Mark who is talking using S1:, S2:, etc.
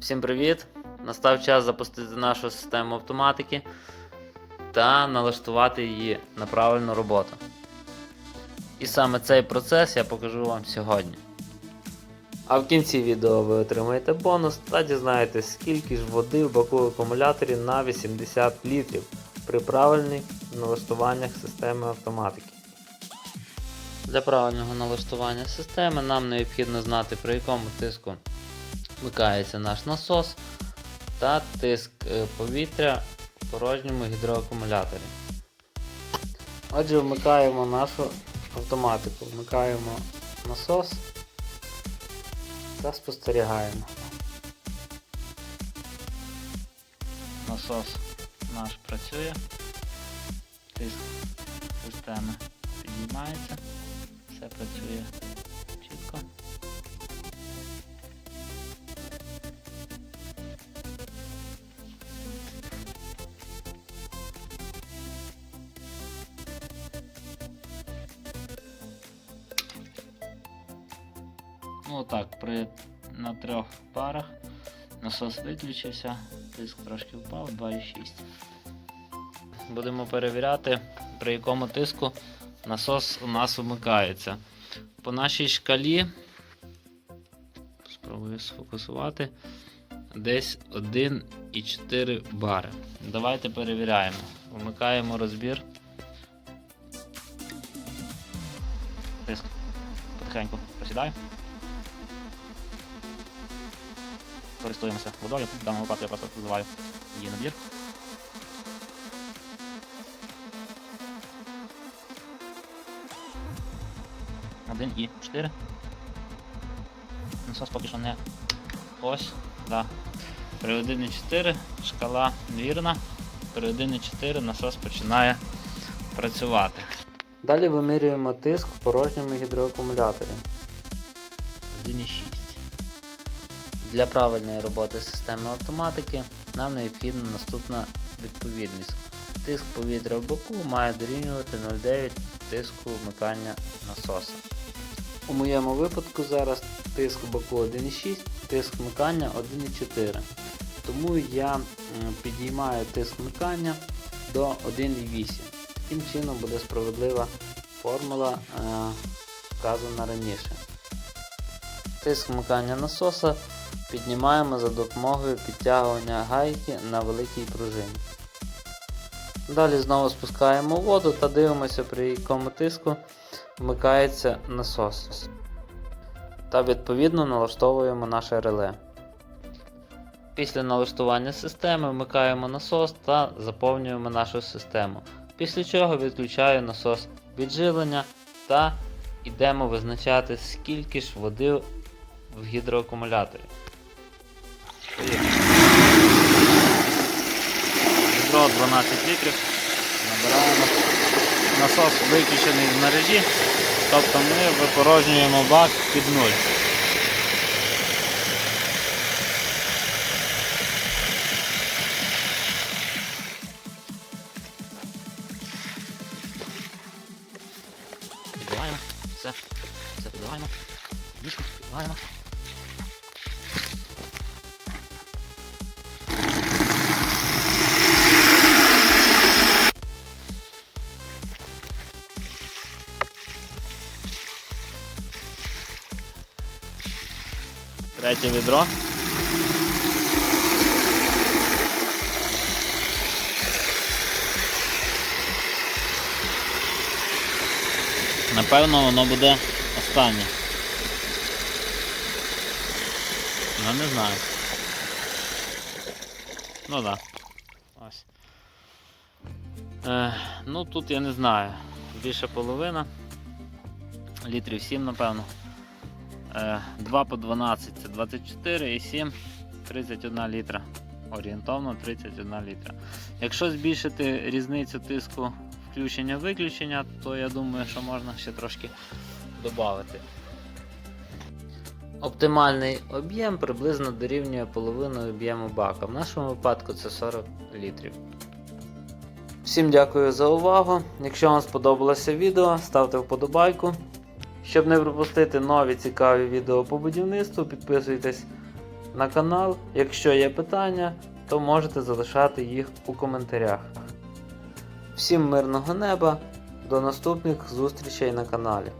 S1: Всім привіт! Настав час запустити нашу систему автоматики та налаштувати її на правильну роботу. І саме цей процес я покажу вам сьогодні. А в кінці відео ви отримаєте бонус та дізнаєтесь, скільки ж води в баку акумуляторі на 80 літрів при правильних налаштуваннях системи автоматики. Для правильного налаштування системи нам необхідно знати при якому тиску вмикається наш насос та тиск е, повітря в порожньому гідроакумуляторі. Отже, вмикаємо нашу автоматику, вмикаємо насос та спостерігаємо. Насос наш працює, тиск системи піднімається, все працює Ну так, при на трьох парах насос виключився, тиск трошки впав 2,6. Будемо перевіряти, при якому тиску насос у нас вмикається. По нашій шкалі, спробую сфокусувати, десь 1,4 бари. Давайте перевіряємо. Вмикаємо розбір. Тиск потихеньку просідає. Користуємося водою. В даному випадку я просто визиваю її набір. Один і 4. Насос поки що не ось. Да. При 1,4 шкала вірна. При 1,4 насос починає працювати. Далі вимірюємо тиск в порожньому гідроакумуляторі. 1,6. Для правильної роботи системи автоматики нам необхідна наступна відповідність. Тиск повітря в боку має дорівнювати 0,9 тиску вмикання насоса. У моєму випадку зараз тиск в боку 1,6, тиск вмикання 1,4. Тому я підіймаю тиск вмикання до 1,8. Таким чином буде справедлива формула, е, вказана раніше. Тиск вмикання насоса піднімаємо за допомогою підтягування гайки на великій пружині. Далі знову спускаємо воду та дивимося, при якому тиску вмикається насос. Та відповідно налаштовуємо наше реле. Після налаштування системи вмикаємо насос та заповнюємо нашу систему. Після чого відключаю насос відживлення та йдемо визначати, скільки ж води в гідроакумуляторі. Відро 12 літрів. Набираємо. Насос виключений з мережі, тобто ми випорожнюємо бак під нуль. Підбиваємо, все, все підбиваємо, ніжку підбиваємо. Третє відро. Напевно, воно буде останнє. Ну не знаю. Ну так. Да. Ось. Е, ну тут я не знаю. Більше половина. Літрів 7, напевно. Е, 2 по 12 це 24 і 7 31 літра. Орієнтовно 31 літра. Якщо збільшити різницю тиску включення-виключення, то я думаю, що можна ще трошки додати. Оптимальний об'єм приблизно дорівнює половину об'єму бака. В нашому випадку це 40 літрів. Всім дякую за увагу. Якщо вам сподобалося відео, ставте вподобайку. Щоб не пропустити нові цікаві відео по будівництву, підписуйтесь на канал. Якщо є питання, то можете залишати їх у коментарях. Всім мирного неба, до наступних зустрічей на каналі.